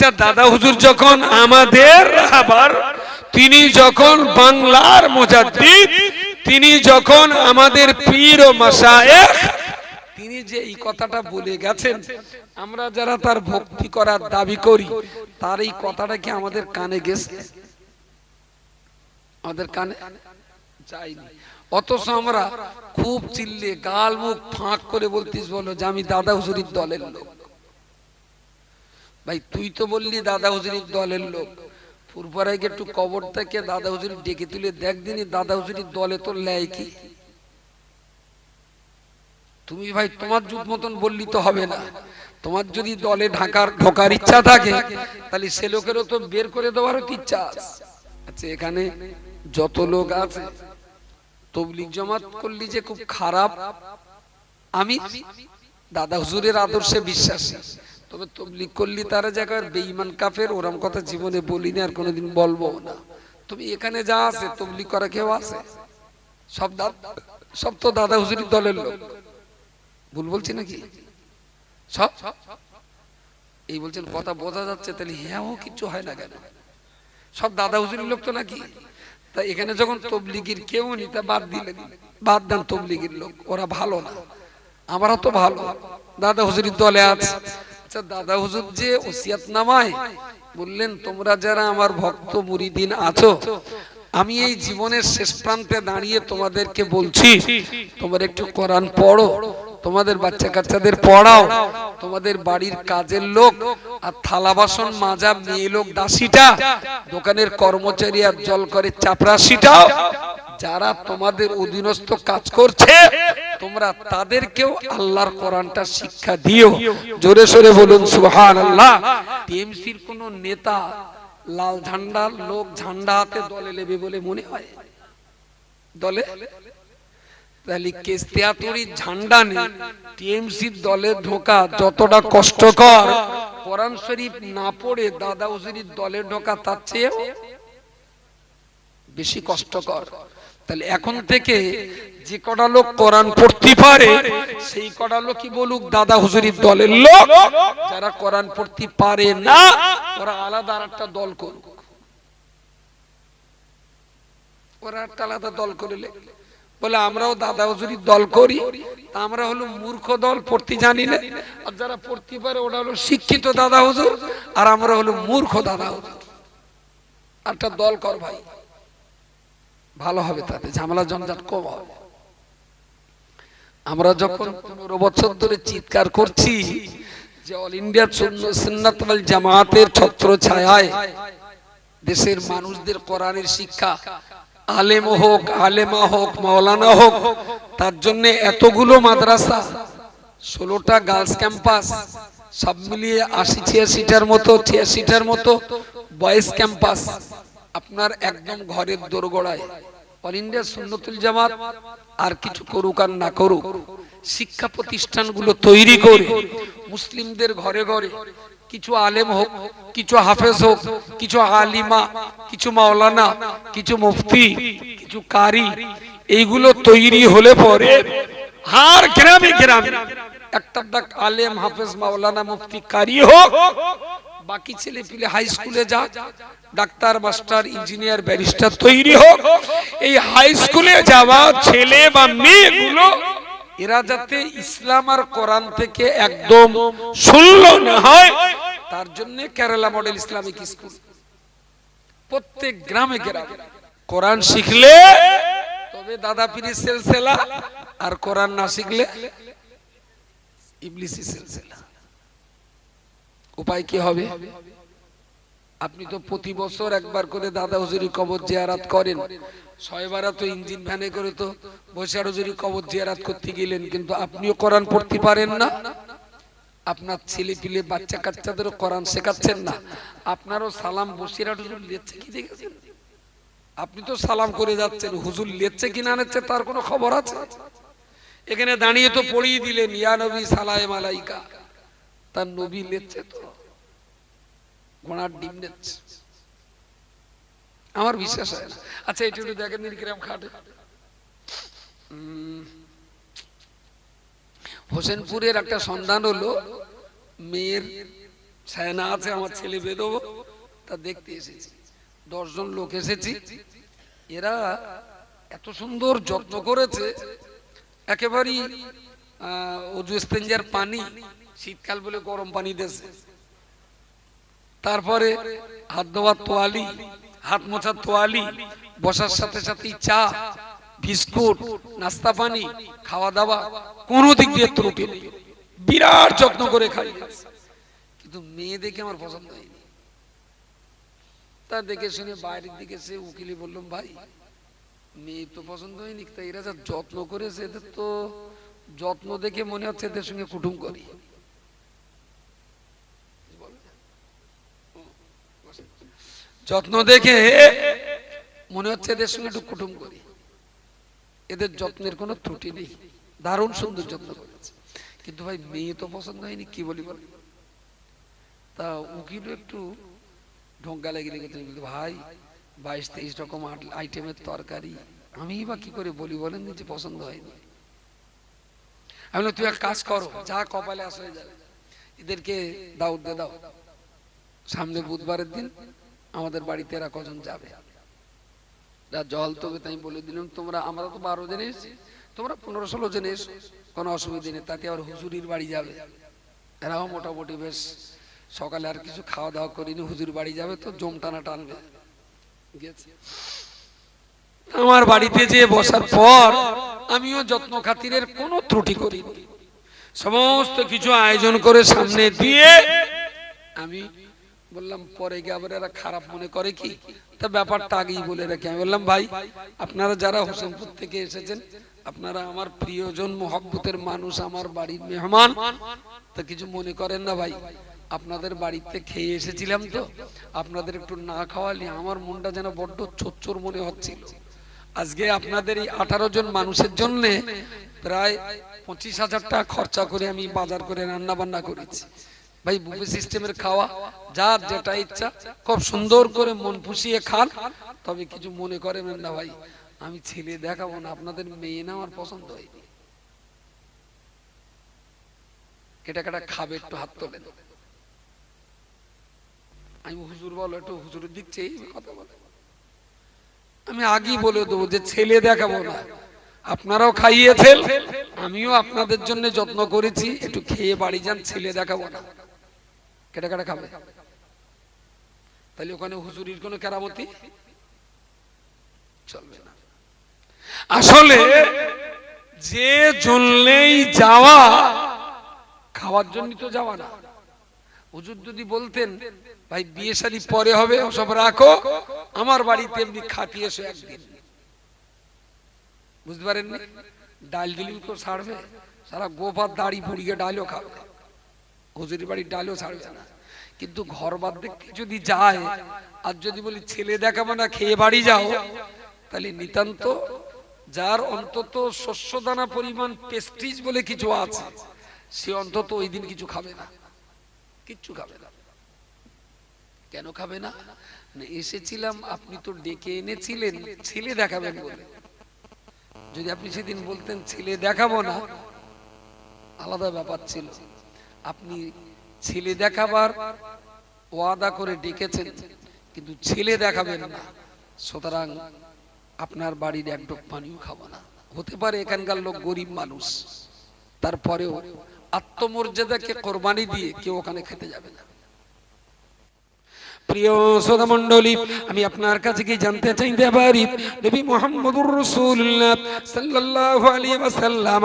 আচ্ছা দাদা হুজুর যখন আমাদের আবার, তিনি যখন বাংলার মুজাদ্দিদ, তিনি যখন আমাদের পীর ও মাসায়েখ তিনি যে এই কথাটা বলে গেছেন, আমরা যারা তার ভক্তি করার দাবি করি, তার এই কথাটা কি আমাদের কানে গেছে? আমাদের কানে যায়নি। অথচ আমরা খুব চিল্লে গাল মুখ ফাঁক করে বলতিস বলো যে আমি দাদা হুজুরির দলের লোক। ভাই, তুই তো বললি দাদা হুজুরির দলের লোক। ফুরফরাইকে একটু কবর থেকে দাদা হুজুরি ডেকে তুলে দেখ দিনই দাদা হুজুরির দলে তোর লেয় কি? তুমি ভাই, তোমার যুগ মতন বললি তো হবে না। তোমার যদি দলে ঢাকার ঢোকার ইচ্ছা থাকে, তাহলে সে লোকেরও তো বের করে দেওয়ারও তো ইচ্ছা আছে। আচ্ছা এখানে যত লোক আছে, তবলিগ জমাত করলি যে খুব খারাপ। আমি, দাদা হুজুরের আদর্শে বিশ্বাসী। তবে তবলিগ করলি তারা জায়গায় বেঈমান কাফের, ওরম কথা জীবনে বলিনি আর কোনোদিন বলব না। তুমি এখানে যা আছে তবলিগ করা কেউ আছে? সব দাদা, সব তো দাদা হুজুরির দলের লোক। ভুল বলছি নাকি? সব? এই বলছেন, কথা বোঝা যাচ্ছে, তাহলে হ্যাঁ ও কিছু হয় না কেন? সব দাদা হুজুরির লোক তো নাকি? তা এখানে যখন তবলিগির কেউ নি তা বাদ দিলেন। বাদ দেন তবলিগির লোক, ওরা ভালো না। আমরা তো ভালো। দাদা হুজুরির দলে আছে। আচ্ছা দাদা হুজুর যে ওসিয়াত নামায়, বললেন, তোমরা যারা আমার ভক্ত মুরিদিন আছো, আমি এই জীবনের শেষ প্রান্তে দাঁড়িয়ে তোমাদেরকে বলছি, তোমরা একটু কোরআন পড়ো, তোমাদের বাচ্চা কাচ্চাদের পড়াও, তোমাদের বাড়ির কাজের লোক আর থালা বাসন মাজা মেয়ে লোক দাসীটা, দোকানের কর্মচারী আর জল করে চাপরাশিটাও যারা তোমাদের অধীনস্থ কাজ করছে তোমরা তাদেরকেও আল্লাহর কোরআনটা শিক্ষা দিও। জোরে সোরে বলুন সুবহান আল্লাহ টিএমসির কোন নেতা লাল ঝান্ডার লোক ঝান্ডা হাতে দলে নেবে বলে মনে হয়? দলে? তাহলে কেস্তিয়াতুরির ঝান্ডা নেই টিএমসির দলে ঢোকা যতটা কষ্টকর। কোরআন শরীফ না পড়ে দাদা হুজুরির দলে ঢোকা তার চেয়ে বেশি কষ্টকর। তাহলে এখন থেকে যে কটা লোক কোরআন পড়তে পারে, সেই কটা লোকই বলুক, দাদা হুজুরির দলের লোক। যারা কোরআন পড়তে পারে না, ওরা আলাদা আর একটা দল করুক। ওরা একটা আলাদা দল করলে বলে, আমরাও দাদা হুজুরির দল করি আমরা হলো মূর্খ দল, পড়তে জানি না। আর যারা পড়তে পারে, ওরা হলো শিক্ষিত দাদা হুজুর, আর আমরা হলো মূর্খ দাদা হুজুর। একটা দল কর ভাই। ভালো হবে তাতে, ঝামেলা জঞ্জাট কম হবে। আমরা যখন পনেরো বছর ধরে চিৎকার করছি যে অল ইন্ডিয়া সুন্নাত ওয়াল জামাতের ছত্র ছায়ায় দেশের মানুষদের কোরআনের শিক্ষা, আলেম হোক, আলেমা হোক, মাওলানা হোক, তার জন্য এতগুলো মাদ্রাসা, ষোলোটা গার্লস ক্যাম্পাস, সব মিলিয়ে আশি ছিয়াশিটার মতো ছিয়াশিটার মতো বয়েজ ক্যাম্পাস আপনার একদম ঘরের দোরগোড়ায়। অল ইন্ডিয়া সুন্নতুল জামাত আর কিছু করুক আর না করুক, শিক্ষা প্রতিষ্ঠানগুলো তৈরি করে, মুসলিমদের ঘরে ঘরে কিছু আলেম হোক, কিছু হাফেজ হোক, কিছু আলিমা, কিছু মাওলানা, কিছু মুফতি, কিছু কারি, এইগুলো তৈরি হলে পরে হার গ্রামে গ্রামে একটা ডাক আলেম, হাফেজ, মাওলানা, মুফতি, কারি হোক, বাকি ছেলে পিলে হাই স্কুলে যা ডাক্তার, মাস্টার, ইঞ্জিনিয়ার, ব্যারিস্টার তৈরি হোক। এই হাই স্কুলে যাওয়া ছেলে বা মেয়েগুলো, এরা যাতে ইসলাম আর কোরআন থেকে একদম শূন্য না হয়, তার জন্য কেরালা মডেল ইসলামিক স্কুল। প্রত্যেক গ্রামে গ্রামে কোরআন শিখলে, তবে দাদা পিরি সেলসেলা, আর কোরআন না শিখলে ইবলিসি সেলসেলা। উপায় কি হবে? আপনি তো প্রতি বছর একবার করে দাদা হুজুরি কবর জিয়ারাত করেন। ছয়বারা তো ইঞ্জিন ভ্যানে করে তো বৈশাখ হুজুরি কবর জিয়ারাত করতে গেলেন, কিন্তু আপনিও কোরআন পড়তে পারেন না। আপনার ছেলে পিলে বাচ্চা কাচ্চাদেরও কোরআন শেখাচ্ছেন না। আপনারও সালাম বসিরা হুজুর লেচ্ছে কি দেখেছেন? আপনি তো সালাম করে যাচ্ছেন, হুজুর লেচ্ছে কি না নিচ্ছে তার কোনো খবর আছে? এখানে দাঁড়িয়ে তো পড়িয়ে দিলেন, ইয়া নবী সালায় মালাইকা। তার নবী লেচ্ছে তো। ঘোড়ার ডিম নিচ্ছে আমার বিশ্বাস হয় না। আচ্ছা এটা একটু দেখেন কিরম খাটে। হোসেনপুরের একটা সন্ধান হলো, মেয়ের ছায়না আছে, আমার ছেলে বেরোবো তা দেখতে এসেছি। দশজন লোক এসেছি। এরা এত সুন্দর যত্ন করেছে, একেবারেই অজু স্তেঞ্জার পানি, শীতকাল বলে গরম পানি দেছে। তারপরে হাত ধোয়ার তোয়ালি, হাত মোছার তোয়ালি, বসার সাথে সাথেই চা, বিস্কুট, নাস্তা পানি, খাওয়া দাওয়া, কোনো দিক দিয়ে ত্রুটি বিরাট যত্ন করে খাইয়েছে কিন্তু মেয়ে দেখে আমার পছন্দ হয়নি। তা দেখে শুনে বাইরের দিকে সে উকিলি বললাম, ভাই, মেয়ে তো পছন্দ হয়নি তা এরা যা যত্ন করেছে, এদের তো যত্ন দেখে মনে হচ্ছে এদের সঙ্গে কুটুম করি। যত্ন দেখে মনে হচ্ছে এদের সঙ্গে একটু কুটুম করি। এদের যত্নের কোনো ত্রুটি নেই। দারুণ সুন্দর যত্ন করেছে। কিন্তু ভাই মেয়ে তো পছন্দ হয়নি কি বলি বল? তা উকিল একটু ঢোঙ্গা লেগে লেগেছে বলতে, ভাই বাইশ তেইশ রকম আইটেমের তরকারি আমি বা কি করে বলি বলেন যে পছন্দ হয়নি। আমি তুই এক কাজ করো যা কপালে আস হয়ে যাবে। এদেরকে দাও দে দাও। সামনে বুধবারের দিন আমাদের বাড়িতে এরা কজন যাবে? জল তোকে তাই বলে দিলাম, তোমরা, আমরা তো বারো জন এসেছি, তোমরা পনেরো ষোলো জন এসো, কোনো অসুবিধা নেই, তাতে আবার হুজুরির বাড়ি যাবে। এরাও মোটামুটি বেশ সকালে আর কিছু খাওয়া দাওয়া করিনি, হুজুর বাড়ি যাবে তো জম টানা টানবে। আমার বাড়িতে যে বসার পর আমিও যত্ন খাতিরের কোনো ত্রুটি করিনি। সমস্ত কিছু আয়োজন করে সামনে দিয়ে আমি বললাম, পরে গিয়ে আবার এরা খারাপ মনে করে কি? তা ব্যাপারটা আগেই বলে রাখি আমি বললাম, ভাই, আপনারা যারা হোসেনপুর থেকে এসেছেন, আপনারা আমার প্রিয়জন, মোহাব্বতের মানুষ, আমার বাড়ির মেহমান। তা কিছু মনে করেন না ভাই, আপনাদের বাড়িতে খেয়ে এসেছিলাম তো, আপনাদের একটু না খাওয়ালে আমার মনটা যেন বড্ড চোচ্চর মনে হচ্ছিল। আজকে আপনাদের এই আঠারো জন মানুষের জন্য প্রায় পঁচিশ হাজার টাকা খরচা করে আমি বাজার করে রান্না বান্না করেছি। ভাই বুফে সিস্টেমের খাওয়া, যার যেটা ইচ্ছা, খুব সুন্দর করে মন পুষিয়ে খান। তবে কিছু মনে করেন না ভাই, আমি ছেলে দেখাবো না, আপনাদের মেয়ে না আমার পছন্দ হয়নি। কেটা কেটা খাবে, একটু হাত তোলেন। আমি হুজুর বলো, একটু হুজুরের দিক চেয়ে কথা বলে। আমি আগেই বলে দেবো যে ছেলে দেখাবো না। আপনারাও খাইয়েছেন, আমিও আপনাদের জন্য যত্ন করেছি, একটু খেয়ে বাড়ি যান, ছেলে দেখাবো না। কেটে কেটে খাবে। তাহলে ওখানে হুজুরির কোনো কেরামতি? চলবে না। আসলে যে জন্যই যাওয়া, খাওয়ার জন্য তো যাওয়া না। হুজুর যদি বলতেন, ভাই, বিয়ে শাড়ি পরে হবে, ওসব রাখো, আমার বাড়িতে এমনি খাটিয়ে এসো একদিন। বুঝতে পারেননি? ডাল দিলি কেউ ছাড়বে সারা গোপার দাড়ি পুড়িয়ে ডালও খাবে। হুজুরি বাড়ির ডালও ছাড়বে না। কিন্তু ঘর বাদ দেখতে যদি যায়, আর যদি বলি, ছেলে দেখাবো না, খেয়ে বাড়ি যাও, তাহলে নিতান্ত যার অন্তত শস্য দানা পরিমাণ পেস্টিজ বলে কিছু আছে, সে অন্তত ওই দিন কিছু খাবে না। কিচ্ছু খাবে না। কেন খাবে না, এসেছিলাম, আপনি তো ডেকে এনেছিলেন, ছেলে দেখাবেন বলে। যদি আপনি সেদিন বলতেন, ছেলে দেখাবো না, আলাদা ব্যাপার ছিল। আপনি ছেলে দেখাবার ওয়াদা করে ডেকেছেন, কিন্তু ছেলে দেখাবেন না। সুতরাং আপনার বাড়ির এক ডোক পানিও খাব না। হতে পারে এখানকার লোক গরিব মানুষ, তারপরেও আত্মমর্যাদাকে কোরবানি দিয়ে কেউ ওখানে খেতে যাবে না। প্রিয় শ্রোতা মণ্ডলী আমি আপনার কাছে কি জানতে চাইতে পারি? নবী মোহাম্মদুর রাসূলুল্লাহ সাল্লাল্লাহু আলাইহি ওয়াসাল্লাম,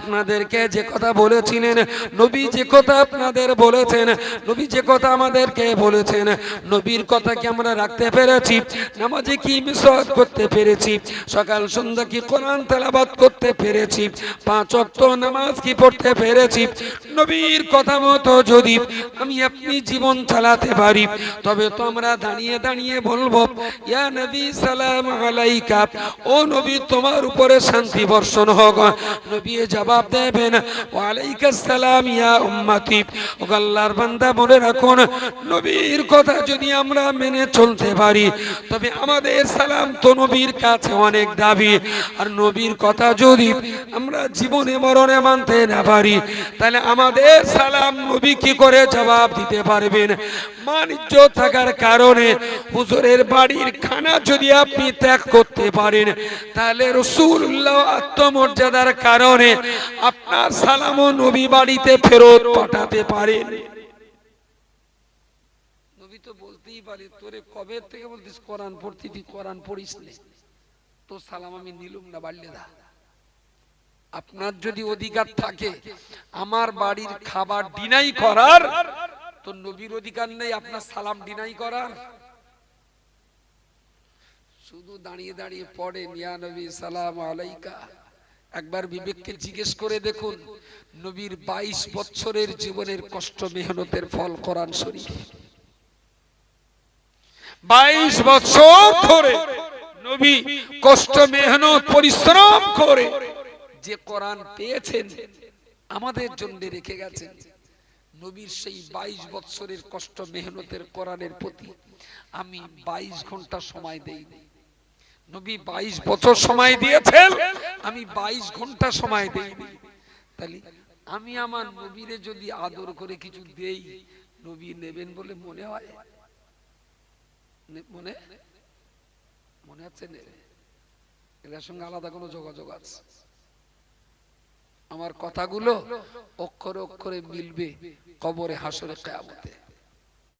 আপনাদেরকে যে কথা বলেছিলেন, নবী যে কথা আপনাদের বলেছেন, নবী যে কথা আমাদেরকে বলেছেন, নবীর কথা কি আমরা রাখতে পেরেছি? নামাজে কি মিসাত করতে পেরেছি? সকাল সন্ধ্যা কি কোরআন তেলাওয়াত করতে পেরেছি? পাঁচ ওয়াক্ত নামাজ কি পড়তে পেরেছি? নবীর কথা মতো যদি আমি আপনি জীবন চালাতে পারি, তবে তবে তো আমরা দাঁড়িয়ে দাঁড়িয়ে বলব, ইয়া নবী, সালাম আলাইকা। ও নবী, তোমার উপরে শান্তি বর্ষণ হোক। নবী জবাব দেবেন, ওয়ালাইকা সালাম ইয়া উম্মতি। ও আল্লাহর বান্দা, মনে রাখুন, নবীর কথা যদি আমরা মেনে চলতে পারি, তবে আমাদের সালাম তো নবীর কাছে অনেক দাবি। আর নবীর কথা যদি আমরা জীবনে, মরণে মানতে না পারি, তাহলে আমাদের সালাম নবী কি করে জবাব দিতে পারবেন? বাণিজ্য থাকার কারণে হুজুরের বাড়ির খানা যদি আপনি ত্যাগ করতে পারেন, তাহলে রসুল্লাহ আত্মমর্যাদার কারণে আপনার সালামও নবী বাড়িতে ফেরত পাঠাতে পারেন। সালাম আপনার যদি অধিকার থাকে, আমার বাড়ির খাবার ডিনাই করার তো নবীর অধিকার নেই, আপনার সালাম ডিনাই করার। শুধু দাঁড়িয়ে দাঁড়িয়ে পড়ে নিয়া নবী, সালাম আলাইকা। একবার বিবেককে জিজ্ঞেস করে দেখুন, নবীর বাইশ বছরের জীবনের কষ্ট মেহনতের ফল কোরআন শরীফ। বাইশ বছর ধরে নবী কষ্ট, মেহনত, পরিশ্রম করে যে কোরআন পেয়েছেন, আমাদের জন্য রেখে গেছেন। নবীর সেই বাইশ বছরের কষ্ট মেহনতের কোরআনের প্রতি আমি বাইশ ঘণ্টা সময় দেই নবী বাইশ বছর সময় দিয়েছেন, আমি বাইশ ঘণ্টা সময় দেইনি তাহলে আমি আমার নবীরে যদি আদর করে কিছু দেই, নবী নেবেন বলে মনে হয়? মনে? মনে হচ্ছে নেবে এদের সঙ্গে আলাদা কোনো যোগাযোগ আছে? আমার কথাগুলো অক্ষরে অক্ষরে মিলবে। কবরে হাসরে কেয়ামতে।